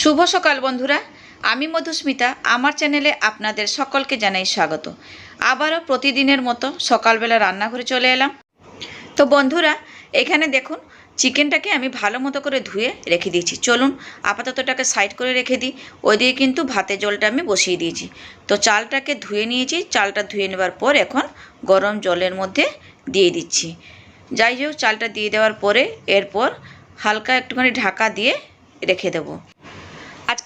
শুভ সকাল বন্ধুরা। আমি মধুস্মিতা, আমার চ্যানেলে আপনাদের সকলকে জানাই স্বাগত। আবারও প্রতিদিনের মতো সকালবেলা রান্নাঘরে চলে এলাম। তো বন্ধুরা, এখানে দেখুন, চিকেনটাকে আমি ভালো মতো করে ধুয়ে রেখে দিয়েছি। চলুন আপাতত এটাকে সাইড করে রেখে দিই। ওইদিকে কিন্তু ভাতের জলটা আমি বসিয়ে দিয়েছি। তো চালটাকে ধুয়ে নিয়েছি। চালটা ধুয়ে নেবার পর এখন গরম জলের মধ্যে দিয়ে দিচ্ছি। যাই হোক, চালটা দিয়ে দেওয়ার পরে এরপর হালকা একটুখানি ঢাকা দিয়ে রেখে দেবো।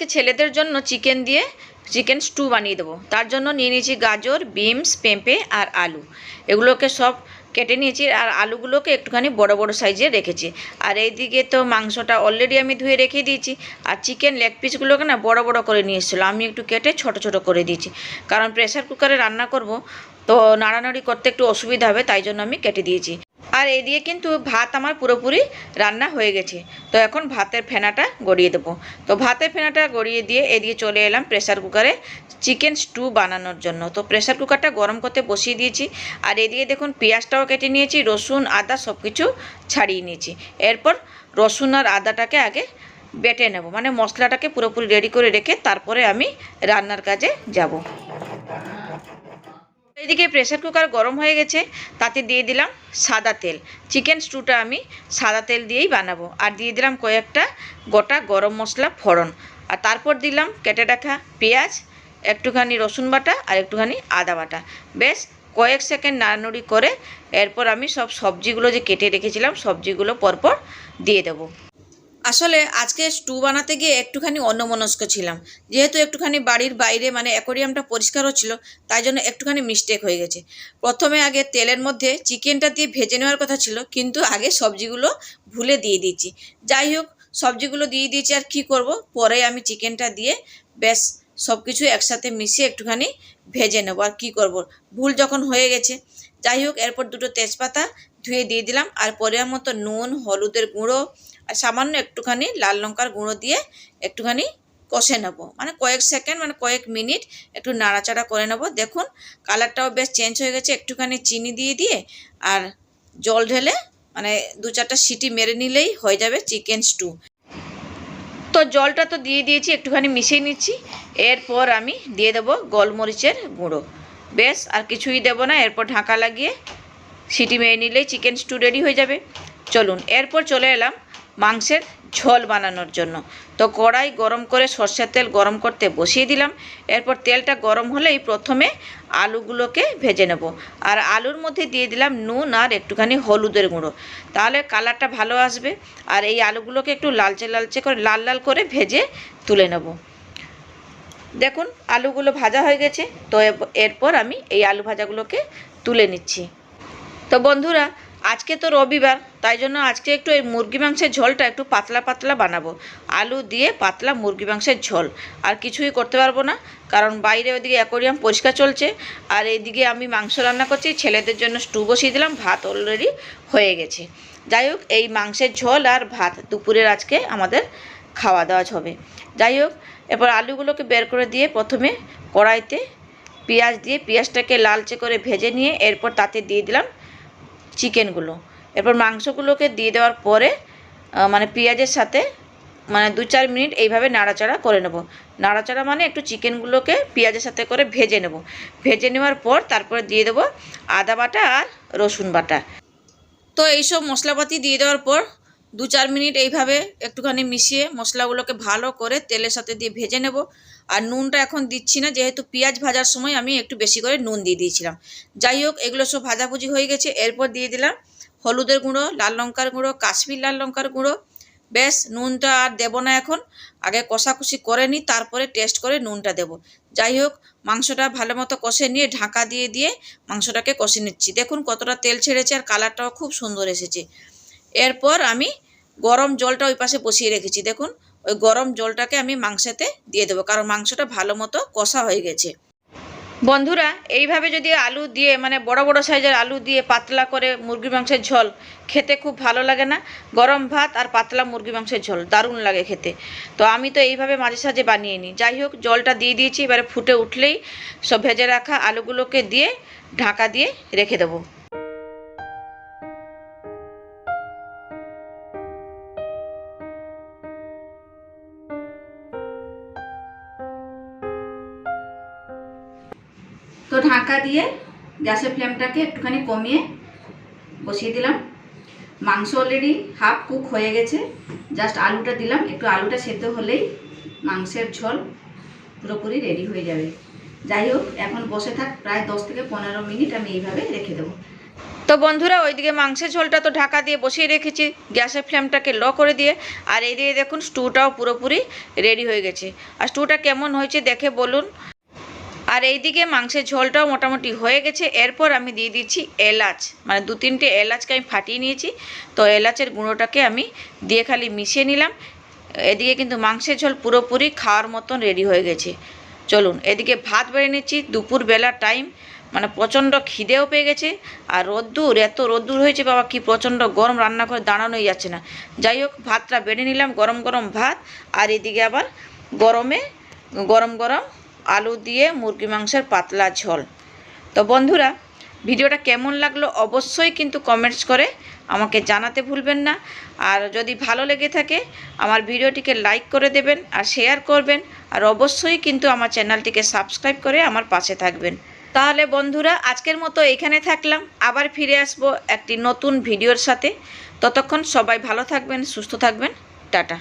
আজকে ছেলেদের জন্য চিকেন দিয়ে চিকেন স্টু বানিয়ে দেবো। তার জন্য নিয়ে নিয়েছি গাজর, বিনস, পেঁপে আর আলু। এগুলোকে সব কেটে নিয়েছি আর আলুগুলোকে একটুখানি বড় বড় সাইজে রেখেছি। আর এইদিকে তো মাংসটা অলরেডি আমি ধুয়ে রেখে দিয়েছি। আর চিকেন লেগ পিসগুলোকে না বড় বড় করে নিয়ে এসেছিল। আমি একটু কেটে ছোট ছোট করে দিয়েছি। কারণ প্রেসার কুকারে রান্না করব, তো নাড়ানাড়ি করতে একটু অসুবিধা হবে, তাই জন্য আমি কেটে দিয়েছি। আর এদিকে কিন্তু ভাত আমার পুরোপুরি রান্না হয়ে গেছে। তো এখন ভাতের ফেনাটা গড়িয়ে দেবো। তো ভাতের ফেনাটা গড়িয়ে দিয়ে এদিকে চলে এলাম প্রেসার কুকারে চিকেন স্টু বানানোর জন্য। তো প্রেসার কুকারটা গরম করতে বসিয়ে দিয়েছি। আর এদিকে দেখুন পেঁয়াজটাও কেটে নিয়েছি, রসুন, আদা সব কিছু ছাড়িয়ে নিয়েছি। এরপর রসুন আর আদাটাকে আগে বেটে নেব। মানে মশলাটাকে পুরোপুরি রেডি করে রেখে তারপরে আমি রান্নার কাজে যাব। এদিকে প্রেসার কুকার গরম হয়ে গেছে, তাতে দিয়ে দিলাম সাদা তেল। চিকেন স্টুটা আমি সাদা তেল দিয়েই বানাবো। আর দিয়ে দিলাম কয়েকটা গোটা গরম মশলা ফোড়ন। আর তারপর দিলাম কেটে রাখা পেঁয়াজ, একটুখানি রসুন বাটা আর একটুখানি আদা বাটা। বেশ কয়েক সেকেন্ড নাড়ানুড়ি করে এরপর আমি সব সবজিগুলো যে কেটে রেখেছিলাম, সবজিগুলো পরপর দিয়ে দেবো। আসলে আজকে স্টু বানাতে গিয়ে একটুখানি অন্যমনস্ক ছিলাম। যেহেতু একটুখানি বাড়ির বাইরে মানে অ্যাকোরিয়ামটা পরিষ্কারও ছিল, তাই জন্য একটুখানি মিস্টেক হয়ে গেছে। প্রথমে আগে তেলের মধ্যে চিকেনটা দিয়ে ভেজে নেওয়ার কথা ছিল, কিন্তু আগে সবজিগুলো ভুলে দিয়ে দিয়েছি। যাই হোক, সবজিগুলো দিয়ে দিয়েছি আর কি করব? পরে আমি চিকেনটা দিয়ে বেশ সব কিছু একসাথে মিশিয়ে একটুখানি ভেজে নেব। আর কী করব? ভুল যখন হয়ে গেছে। যাই হোক, এরপর দুটো তেজপাতা ধুয়ে দিয়ে দিলাম। আর পরিমাণ মতো নুন, হলুদের গুঁড়ো আর সামান্য একটুখানি লাল লঙ্কার গুঁড়ো দিয়ে একটুখানি কষে নেব। মানে কয়েক সেকেন্ড মানে কয়েক মিনিট একটু নাড়াচাড়া করে নেব। দেখুন, কালারটাও বেশ চেঞ্জ হয়ে গেছে। একটুখানি চিনি দিয়ে দিয়ে আর জল ঢেলে মানে দু চারটা সিটি মেরে নিলেই হয়ে যাবে চিকেন স্টু। তো জলটা তো দিয়ে দিয়েছি, একটুখানি মিশিয়ে নিচ্ছি। এরপর আমি দিয়ে দেবো গোলমরিচের গুঁড়ো। বেশ, আর কিছুই দেবো না। এরপর ঢাকা লাগিয়ে সিটি মেরে নিলেই চিকেন স্টু রেডি হয়ে যাবে। চলুন, এরপর চলে এলাম মাংসের ঝোল বানানোর জন্য। তো কড়াই গরম করে সর্ষের তেল গরম করতে বসিয়ে দিলাম। এরপর তেলটা গরম হলেই প্রথমে আলুগুলোকে ভেজে নেব। আর আলুর মধ্যে দিয়ে দিলাম নুন আর একটুখানি হলুদের গুঁড়ো। তাহলে কালারটা ভালো আসবে। আর এই আলুগুলোকে একটু লালচে লালচে করে, লাল লাল করে ভেজে তুলে নেব। দেখুন, আলুগুলো ভাজা হয়ে গেছে। তো এরপর আমি এই আলু ভাজাগুলোকে তুলে নিচ্ছি। তো বন্ধুরা, আজকে তো রবিবার তাই জন্য আজকে একটু এই মুরগি মাংসের ঝোলটা একটু পাতলা পাতলা বানাবো। আলু দিয়ে পাতলা মুরগি মাংসের ঝোল। আর কিছুই করতে পারব না, কারণ বাইরে ওইদিকে অ্যাকোরিয়াম পরিষ্কার চলছে। আর এইদিকে আমি মাংস রান্না করছি, ছেলেদের জন্য স্টু বসিয়ে দিলাম, ভাত অলরেডি হয়ে গেছে। যাই হোক, এই মাংসের ঝোল আর ভাত দুপুরের আজকে আমাদের খাওয়া দাওয়া হবে। যাই হোক, এরপর আলুগুলোকে বের করে দিয়ে প্রথমে কড়াইতে পেঁয়াজ দিয়ে পেঁয়াজটাকে লালচে করে ভেজে নিয়ে এরপর তাতে দিয়ে দিলাম চিকেনগুলো। এরপর মাংসগুলোকে দিয়ে দেওয়ার পরে মানে পেঁয়াজের সাথে মানে দু চার মিনিট এইভাবে নাড়াচাড়া করে নেব। নাড়াচাড়া মানে একটু চিকেনগুলোকে পেঁয়াজের সাথে করে ভেজে নেব। ভেজে নেওয়ার পর তারপরে দিয়ে দেবো আদা বাটা আর রসুন বাটা। তো এইসব মশলাপাতি দিয়ে দেওয়ার পর দু চার মিনিট এইভাবে একটুখানি মিশিয়ে মশলাগুলোকে ভালো করে তেলের সাথে দিয়ে ভেজে নেব। আর নুনটা এখন দিচ্ছি না, যেহেতু পেঁয়াজ ভাজার সময় আমি একটু বেশি করে নুন দিয়ে দিয়েছিলাম। যাই হোক, এগুলো সব ভাজাভুজি হয়ে গেছে। এরপর দিয়ে দিলাম হলুদের গুঁড়ো, লাল লঙ্কার গুঁড়ো, কাশ্মীর লাল লঙ্কার গুঁড়ো। বেশ নুনটা আর দেবো না এখন। আগে কষাকষি করে নিই, তারপরে টেস্ট করে নুনটা দেব। যাই হোক, মাংসটা ভালো মতো কষে নিয়ে ঢাকা দিয়ে দিয়ে মাংসটাকে কষে নিচ্ছি। দেখুন কতটা তেল ছেড়েছে আর কালারটাও খুব সুন্দর এসেছে। এরপর আমি গরম জলটা ওই পাশে বসিয়ে রেখেছি। দেখুন, ওই গরম জলটাকে আমি মাংসতে দিয়ে দেবো, কারণ মাংসটা ভালো মতো কষা হয়ে গেছে। বন্ধুরা, এইভাবে যদি আলু দিয়ে মানে বড় বড় সাইজের আলু দিয়ে পাতলা করে মুরগি মাংসের ঝোল খেতে খুব ভালো লাগে না। গরম ভাত আর পাতলা মুরগি মাংসের ঝোল, দারুণ লাগে খেতে। তো আমি তো এইভাবে মাঝে সাঝে বানিয়ে নিই। যাই হোক, জলটা দিয়ে দিয়েছি, এবারে ফুটে উঠলেই সব ভেজে রাখা আলুগুলোকে দিয়ে ঢাকা দিয়ে রেখে দেবো। তো ঢাকা দিয়ে গ্যাসের ফ্লেমটাকে একটুখানি কমিয়ে বসিয়ে দিলাম। মাংস অলরেডি হাফ কুক হয়ে গেছে। জাস্ট আলুটা দিলাম। একটু আলুটা সেদ্ধ হলেই মাংসের ঝোল পুরোপুরি রেডি হয়ে যাবে। যাই হোক, এখন বসে থাক। প্রায় দশ থেকে পনেরো মিনিট আমি এইভাবে রেখে দেবো। তো বন্ধুরা, ওইদিকে মাংসের ঝোলটা তো ঢাকা দিয়ে বসিয়ে রেখেছি। গ্যাসের ফ্লেমটাকে লো করে দিয়ে। আর এইদিকে দেখুন স্টুটাও পুরোপুরি রেডি হয়ে গেছে। আর স্টুটা কেমন হয়েছে দেখে বলুন। আর এইদিকে মাংসের ঝোলটাও মোটামুটি হয়ে গেছে। এরপর আমি দিয়ে দিচ্ছি এলাচ। মানে দু তিনটে এলাচকে আমি ফাটিয়ে নিয়েছি। তো এলাচের গুঁড়োটাকে আমি দিয়ে খালি মিশিয়ে নিলাম। এদিকে কিন্তু মাংসের ঝোল পুরোপুরি খাওয়ার মতন রেডি হয়ে গেছে। চলুন, এদিকে ভাত বেড়ে নিচ্ছি। দুপুরবেলা টাইম। মানে প্রচণ্ড খিদেও পেয়ে গেছে। আর রোদ্দুর, এত রোদ্দুর হয়েছে বাবা, কি প্রচণ্ড গরম রান্না করে দাঁড়ানোই যাচ্ছে না। যাই হোক, ভাতটা বেড়ে নিলাম, গরম গরম ভাত। আর এদিকে আবার গরমে, গরম গরম আলু দিয়ে মুরগি মাংসের পাতলা ঝোল। তো বন্ধুরা, ভিডিওটা কেমন লাগল অবশ্যই কিন্তু কমেন্টস করে আমাকে জানাতে ভুলবেন না। আর যদি ভালো লেগে থাকে, আমার ভিডিওটিকে লাইক করে দেবেন আর শেয়ার করবেন। আর অবশ্যই কিন্তু আমার চ্যানেলটিকে সাবস্ক্রাইব করে আমার পাশে থাকবেন। তাহলে বন্ধুরা, আজকের মতো এখানে থাকলাম। আবার ফিরে আসব একটি নতুন ভিডিওর সাথে। ততক্ষণ সবাই ভালো থাকবেন, সুস্থ থাকবেন। টাটা।